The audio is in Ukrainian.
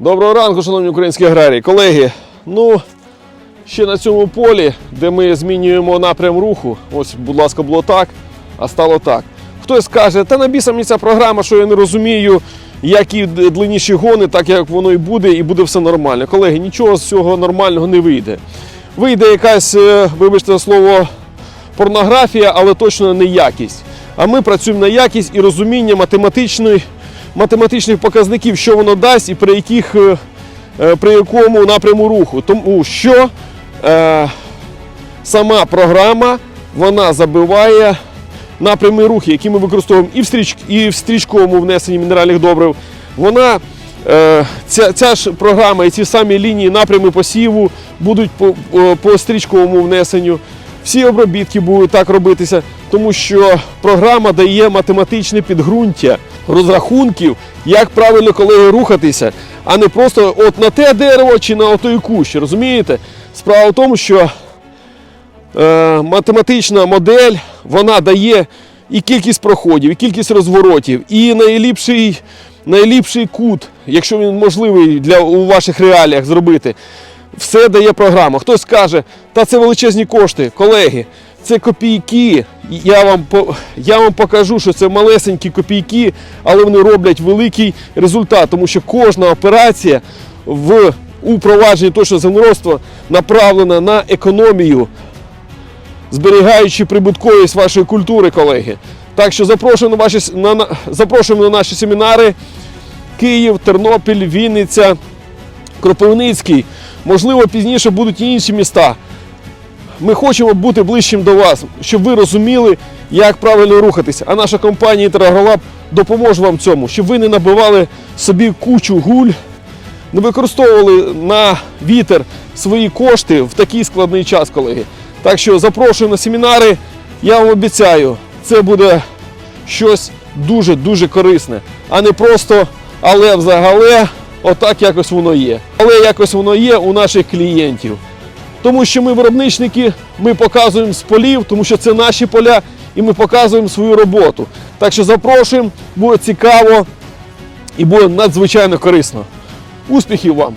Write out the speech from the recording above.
Доброго ранку, шановні українські аграрії. Колеги, ну ще на цьому полі, де ми змінюємо напрям руху, ось, будь ласка, було так, а стало так. Хтось скаже, та на біса мені ця програма, що я не розумію, які длинніші гони, так як воно і буде, і буде все нормально. Колеги, нічого з цього нормального не вийде. Вийде якась, е, вибачте слово, порнографія, але точно не якість. А ми працюємо на якість і розуміння математичної, математичних показників, що воно дасть і при яких. е, е, При якому напряму руху, тому що е, сама програма вона забиває напрями руху, які ми використовуємо і в, стріч, і в стрічковому внесенні мінеральних добрив. Вона, е, ця, ця ж програма і ці самі лінії напрями посіву будуть по, по стрічковому внесенню. Всі обробітки будуть так робитися, тому що програма дає математичне підґрунтя розрахунків, як правильно колеги рухатися, а не просто от на те дерево чи на отой кущ. Розумієте? Справа в тому, що е, математична модель вона дає і кількість проходів, і кількість розворотів, і найліпший, найліпший кут, якщо він можливий для у ваших реаліях зробити. Все дає програма. Хтось скаже, та це величезні кошти. Колеги, це копійки. Я вам, я вам покажу, що це малесенькі копійки, але вони роблять великий результат, тому що кожна операція в упровадженні точного землеробства направлена на економію зберігаючи прибутковість вашої культури, колеги. Так що запрошуємо на, ваші, на, на, запрошуємо на наші семінари Київ, Тернопіль, Вінниця, Кропивницький. Можливо, пізніше будуть і інші міста. Ми хочемо бути ближчим до вас, щоб ви розуміли, як правильно рухатися. А наша компанія Інтерагролаб допоможе вам цьому, щоб ви не набивали собі кучу гуль, не використовували на вітер свої кошти в такий складний час, колеги. Так що запрошую на семінари. Я вам обіцяю, це буде щось дуже-дуже корисне, а не просто але взагале, отак якось воно є. Але якось воно є у наших клієнтів. Тому що ми виробничники, ми показуємо з полів, тому що це наші поля, і ми показуємо свою роботу. Так що запрошуємо, буде цікаво і буде надзвичайно корисно. Успіхів вам!